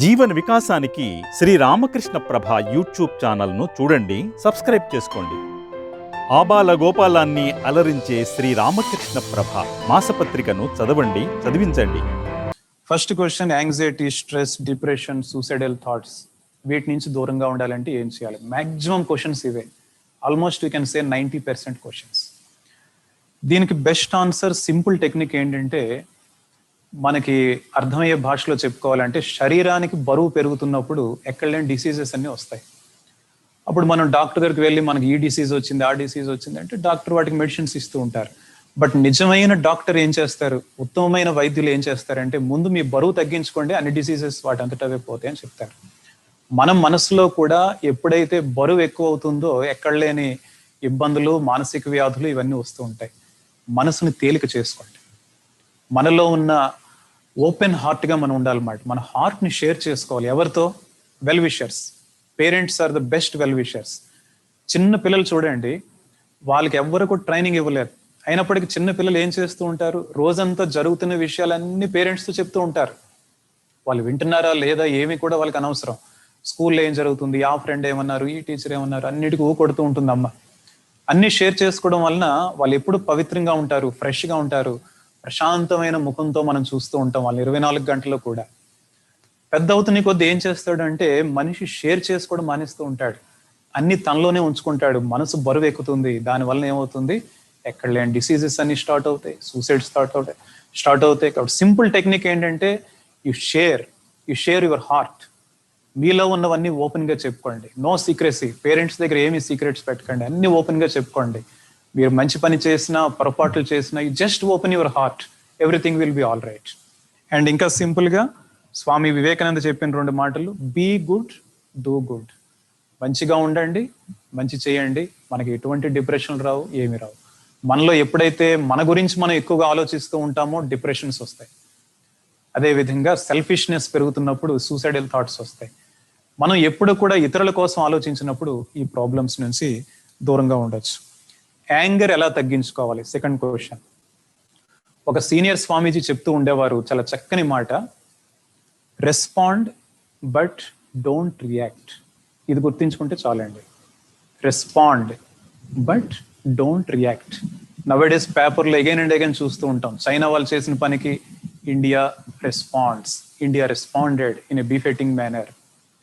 జీవన వికాసానికి శ్రీ రామకృష్ణ ప్రభ యూట్యూబ్ ఛానల్ను చూడండి సబ్స్క్రైబ్ చేసుకోండి. ఆబాల గోపాలాన్ని అలరించే శ్రీ రామకృష్ణ ప్రభ మాసపత్రికను చదవండి చదివించండి. First question anxiety stress depression suicidal thoughts వీటి నుంచి దూరంగా ఉండాలంటే ఏం చేయాలి? మాక్సిమం క్వశ్చన్స్ ఇవే. Almost you can say ninety percent questions దీనికి బెస్ట్ ఆన్సర్ సింపుల్ టెక్నిక్ ఏంటంటే మనకి అర్థమయ్యే భాషలో చెప్పుకోవాలంటే శరీరానికి బరువు పెరుగుతున్నప్పుడు ఎక్కడలేని డిసీజెస్ అన్నీ వస్తాయి. అప్పుడు మనం డాక్టర్ దగ్గరికి వెళ్ళి మనకి ఈ డిసీజ్ వచ్చింది ఆ డిసీజ్ వచ్చింది అంటే డాక్టర్ వాటికి మెడిసిన్స్ ఇస్తూ ఉంటారు. బట్ నిజమైన డాక్టర్ ఏం చేస్తారు? ఉత్తమమైన వైద్యులు ఏం చేస్తారంటే ముందు మీ బరువు తగ్గించుకోండి అన్ని డిసీజెస్ వాటి అంతటవే పోతాయి అని చెప్తారు. మనం మనసులో కూడా ఎప్పుడైతే బరువు ఎక్కువ అవుతుందో ఎక్కడ లేని ఇబ్బందులు మానసిక వ్యాధులు ఇవన్నీ వస్తూ ఉంటాయి. మనసుని తేలిక చేసుకోండి. మనలో ఉన్న ఓపెన్ హార్ట్గా మనం ఉండాలన్నమాట. మన హార్ట్ని షేర్ చేసుకోవాలి. ఎవరితో? Well wishers. Parents are the best well wishers. చిన్న పిల్లలు చూడండి వాళ్ళకి ఎవ్వరు ట్రైనింగ్ ఇవ్వలేరు. అయినప్పటికీ చిన్న పిల్లలు ఏం చేస్తూ ఉంటారు? రోజంతా జరుగుతున్న విషయాలన్నీ పేరెంట్స్తో చెప్తూ ఉంటారు. వాళ్ళు వింటున్నారా లేదా ఏమి కూడా వాళ్ళకి అనవసరం. స్కూల్లో ఏం జరుగుతుంది? ఆ ఫ్రెండ్ ఏమన్నారు? ఈ టీచర్ ఏమన్నారు? అన్నిటికీ ఊ కొడుతూ ఉంటుంది అమ్మ అన్ని షేర్ చేసుకోవడం వలన వాళ్ళు ఎప్పుడు పవిత్రంగా ఉంటారు ఫ్రెష్గా ఉంటారు. ప్రశాంతమైన ముఖంతో మనం చూస్తూ ఉంటాం వాళ్ళు ఇరవై నాలుగు గంటల్లో కూడా. పెద్ద అవుతున్న కొద్ది ఏం చేస్తాడంటే మనిషి షేర్ చేసుకోవడం మానేస్తూ ఉంటాడు. అన్ని తనలోనే ఉంచుకుంటాడు. మనసు బరువు ఎక్కుతుంది. దానివల్ల ఏమవుతుంది? ఎక్కడ లేని డిసీజెస్ అన్ని స్టార్ట్ అవుతాయి. సూసైడ్ స్టార్ట్ అవుతాయి. స్టార్ట్ అవుతాయి కాబట్టి సింపుల్ టెక్నిక్ ఏంటంటే you share you share your heart మీలో ఉన్నవన్నీ ఓపెన్గా చెప్పుకోండి. నో సీక్రెసీ పేరెంట్స్ దగ్గర ఏమి సీక్రెట్స్ పెట్టకండి. అన్ని ఓపెన్గా చెప్పుకోండి. మీరు మంచి పని చేసినా పొరపాట్లు చేసినా you just open your heart everything will be all right and ఇంకా సింపుల్గా స్వామి వివేకానంద చెప్పిన రెండు మాటలు బీ గుడ్ డూ గుడ్ మంచిగా ఉండండి మంచి చేయండి. మనకి ఎటువంటి డిప్రెషన్ రావు ఏమి రావు. మనలో ఎప్పుడైతే మన గురించి మనం ఎక్కువగా ఆలోచిస్తూ ఉంటామో డిప్రెషన్స్ వస్తాయి. అదేవిధంగా సెల్ఫిష్నెస్ పెరుగుతున్నప్పుడు సూసైడల్ థాట్స్ వస్తాయి. మనం ఎప్పుడు కూడా ఇతరుల కోసం ఆలోచించినప్పుడు ఈ ప్రాబ్లమ్స్ నుంచి దూరంగా ఉండొచ్చు. యాంగర్ ఎలా తగ్గించుకోవాలి? Second question. ఒక సీనియర్ స్వామీజీ చెప్తూ ఉండేవారు చాలా చక్కని మాట. Respond but don't react. ఇది గుర్తించుకుంటే చాలండి. Respond but don't react. Nowadays పేపర్లో ఎగైన్ అండ్ ఎగైన్ చూస్తూ ఉంటాం. చైనా వాళ్ళు చేసిన పనికి India responds. India responded in a befitting manner.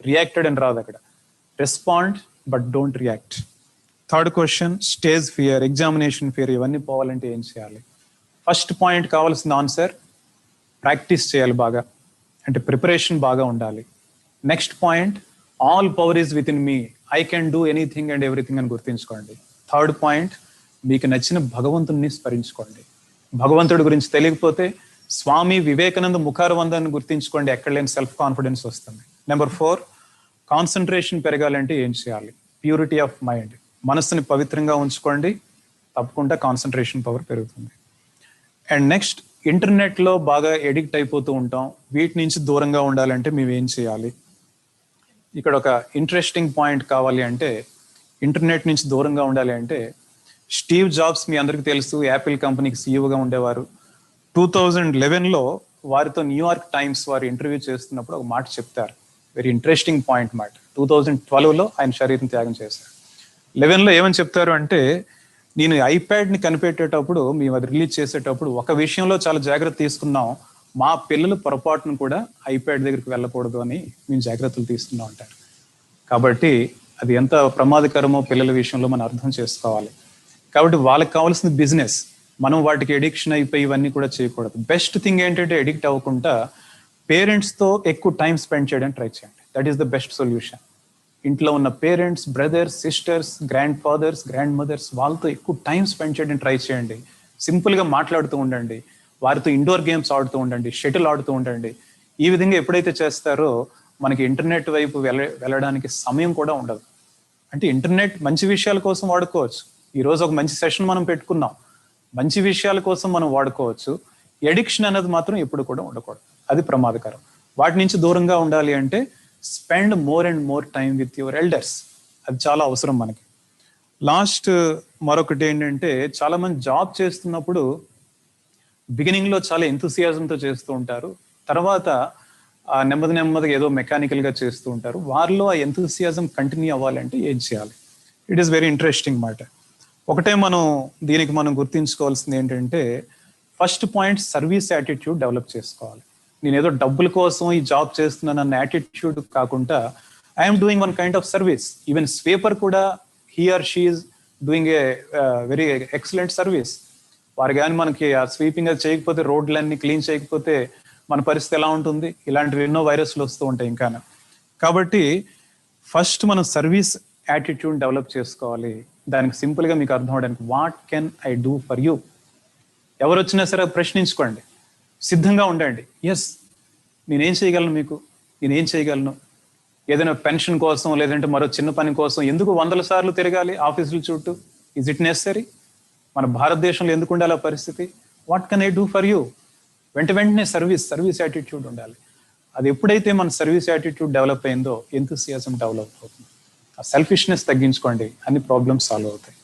Reacted అని రాదు అక్కడ. Respond but don't react. Third question stage fear examination fear ఇవన్నీ పోవాలంటే ఏం చేయాలి? ఫస్ట్ పాయింట్ కావాల్సిన ఆన్సర్ ప్రాక్టీస్ చేయాలి బాగా. అంటే ప్రిపరేషన్ బాగా ఉండాలి. Next point all power is within me I can do anything and everything అని గుర్తుంచుకోండి. థర్డ్ పాయింట్ మీకు నచ్చిన భగవంతుని స్మరించుకోండి. భగవంతుడి గురించి తెలియకపోతే స్వామి వివేకానంద ముఖారవందాన్ని గుర్తించుకోండి ఎక్కడ లేని సెల్ఫ్ కాన్ఫిడెన్స్ వస్తుంది. నెంబర్ ఫోర్ కాన్సన్ట్రేషన్ పెరగాలంటే ఏం చేయాలి? ప్యూరిటీ ఆఫ్ మైండ్ మనస్సుని పవిత్రంగా ఉంచుకోండి. తప్పకుండా కాన్సన్ట్రేషన్ పవర్ పెరుగుతుంది. అండ్ నెక్స్ట్ ఇంటర్నెట్లో బాగా ఎడిక్ట్ అయిపోతూ ఉంటాం. వీటి నుంచి దూరంగా ఉండాలంటే మేము ఏం చేయాలి? ఇక్కడ ఒక ఇంట్రెస్టింగ్ పాయింట్ కావాలి అంటే ఇంటర్నెట్ నుంచి దూరంగా ఉండాలి అంటే స్టీవ్ జాబ్స్ మీ అందరికీ తెలుసు యాపిల్ కంపెనీకి సీఈఓగా ఉండేవారు. టూ థౌజండ్ లెవెన్లో వారితో న్యూయార్క్ టైమ్స్ వారు ఇంటర్వ్యూ చేస్తున్నప్పుడు ఒక మాట చెప్తారు. వెరీ ఇంట్రెస్టింగ్ పాయింట్ మాట. టూ థౌజండ్ ట్వెల్వ్లో ఆయన శరీరం త్యాగం చేశారు. లెవెన్లో ఏమని చెప్తారు అంటే నేను ఐప్యాడ్ని కనిపెట్టేటప్పుడు మేము అది రిలీజ్ చేసేటప్పుడు ఒక విషయంలో చాలా జాగ్రత్త తీసుకున్నాం. మా పిల్లలు పొరపాటును కూడా ఐప్యాడ్ దగ్గరికి వెళ్ళకూడదు అని మేము జాగ్రత్తలు తీసుకున్నాం అంటారు. కాబట్టి అది ఎంత ప్రమాదకరమో పిల్లల విషయంలో మనం అర్థం చేసుకోవాలి. కాబట్టి వాళ్ళకి కావాల్సిన బిజినెస్ మనం వాటికి ఎడిక్షన్ అయిపోయి ఇవన్నీ కూడా చేయకూడదు. బెస్ట్ థింగ్ ఏంటంటే ఎడిక్ట్ అవ్వకుండా పేరెంట్స్తో ఎక్కువ టైం స్పెండ్ చేయడానికి ట్రై చేయండి. That is the best solution ఇంట్లో ఉన్న parents brothers sisters grandfathers grandmothers వాళ్ళతో ఎక్కువ టైం స్పెండ్ చేయడానికి ట్రై చేయండి. సింపుల్గా మాట్లాడుతూ ఉండండి. వారితో ఇండోర్ గేమ్స్ ఆడుతూ ఉండండి. షటిల్ ఆడుతూ ఉండండి. ఈ విధంగా ఎప్పుడైతే చేస్తారో మనకి ఇంటర్నెట్ వైపు వెళ్ళ వెళ్ళడానికి సమయం కూడా ఉండదు. అంటే ఇంటర్నెట్ మంచి విషయాల కోసం వాడుకోవచ్చు. ఈరోజు ఒక మంచి సెషన్ మనం పెట్టుకున్నాం. మంచి విషయాల కోసం మనం వాడుకోవచ్చు. ఎడిక్షన్ అనేది మాత్రం ఎప్పుడు కూడా ఉండకూడదు. అది ప్రమాదకరం. వాటి నుంచి దూరంగా ఉండాలి అంటే spend more and more time with your elders అది చాలా అవసరం మనకి. లాస్ట్ మరొకటి ఏంటంటే చాలా మంది జాబ్ చేస్తున్నప్పుడు బిగినింగ్లో చాలా ఎంతూసియాజంతో చేస్తూ ఉంటారు. తర్వాత ఆ నెమ్మది నెమ్మదిగా ఏదో మెకానికల్గా చేస్తూ ఉంటారు. వారిలో ఆ ఎంతూసియాజం కంటిన్యూ అవ్వాలంటే ఏం చేయాలి? ఇట్ ఈస్ వెరీ ఇంట్రెస్టింగ్ మాట. ఒకటే మనం దీనికి మనం గుర్తించుకోవాల్సింది ఏంటంటే first point service attitude develop చేసుకోవాలి. నేను ఏదో డబ్బుల కోసం ఈ జాబ్ చేస్తున్నాను అన్న యాటిట్యూడ్ కాకుండా I'm doing one kind of service even sweeper కూడా he or she doing a very excellent service వారు కానీ మనకి ఆ స్వీపింగ్ అది చేయకపోతే రోడ్లన్నీ క్లీన్ చేయకపోతే మన పరిస్థితి ఎలా ఉంటుంది? ఇలాంటివి ఎన్నో వైరస్లు వస్తూ ఉంటాయి ఇంకా. కాబట్టి ఫస్ట్ మనం సర్వీస్ యాటిట్యూడ్ డెవలప్ చేసుకోవాలి. దానికి సింపుల్గా గా మీకు అర్థం అవడానికి what can I do for you ఎవరు వచ్చినా సరే ప్రశ్నించుకోండి. సిద్ధంగా ఉండండి. ఎస్ నేనేం చేయగలను మీకు? నేనేం చేయగలను? ఏదైనా పెన్షన్ కోసం లేదంటే మరో చిన్న పని కోసం ఎందుకు వందల సార్లు తిరగాలి ఆఫీసుల చుట్టూ? ఇజ్ ఇట్ నెసరీ మన భారతదేశంలో ఎందుకు ఉండాలి ఆ పరిస్థితి? What can I do for you వెంట వెంటనే సర్వీస్ సర్వీస్ యాటిట్యూడ్ ఉండాలి. అది ఎప్పుడైతే మన సర్వీస్ యాటిట్యూడ్ డెవలప్ అయిందో ఎంతూసియాజం డెవలప్ అవుతుంది. ఆ సెల్ఫిష్నెస్ తగ్గించుకోండి. అన్ని ప్రాబ్లమ్స్ సాల్వ్ అవుతాయి.